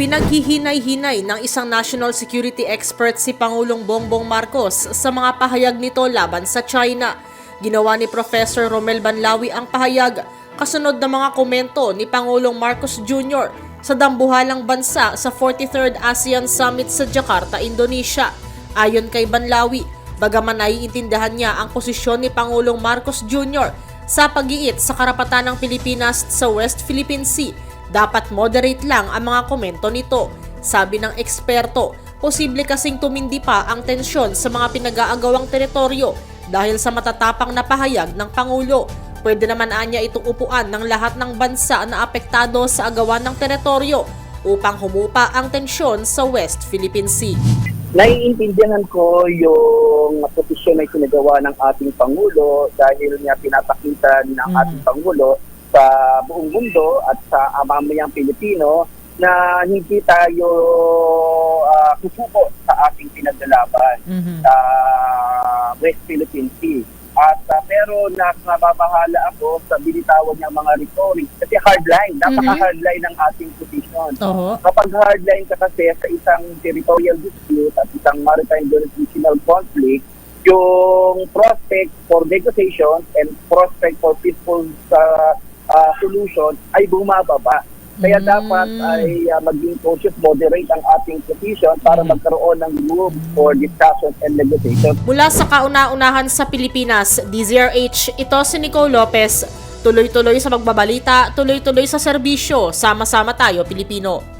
Pinaghihinay-hinay ng isang national security expert si Pangulong Bongbong Marcos sa mga pahayag nito laban sa China. Ginawa ni Professor Romel Banlawi ang pahayag kasunod ng mga komento ni Pangulong Marcos Jr. sa dambuhalang bansa sa 43rd ASEAN Summit sa Jakarta, Indonesia. Ayon kay Banlawi, bagaman naiintindihan niya ang posisyon ni Pangulong Marcos Jr. sa pag-iit sa karapatan ng Pilipinas sa West Philippine Sea, dapat moderate lang ang mga komento nito. Sabi ng eksperto, posible kasing tumindi pa ang tensyon sa mga pinag-aagawang teritoryo dahil sa matatapang na pahayag ng Pangulo. Pwede naman anya itong upuan ng lahat ng bansa na apektado sa agawan ng teritoryo upang humupa ang tensyon sa West Philippine Sea. Naiintindihan ko yung posisyon na sinagawa ng ating Pangulo dahil niya pinapakita ng Mhm. ating Pangulo sa buong mundo at sa mamayang Pilipino na hindi tayo uh, kusuko sa ating pinaglalaban sa West Philippine Sea. At uh, pero nakababahala ako sa binitawan niyang mga rhetoric kasi hardline, napaka-hardline ng ating position. Oo. Kapag hardline ka kasi sa isang territorial dispute at isang maritime jurisdictional conflict, yung prospect for negotiations and prospect for peaceful uh, uh, solution ay bumababa. Kaya Mm. dapat ay uh, maging cautious, moderate ang ating position para magkaroon ng room for discussions and negotiations. Mula sa kauna-unahan sa Pilipinas, DZRH, ito si Nicole Lopez. Tuloy-tuloy sa magbabalita, tuloy-tuloy sa serbisyo, sama-sama tayo Pilipino.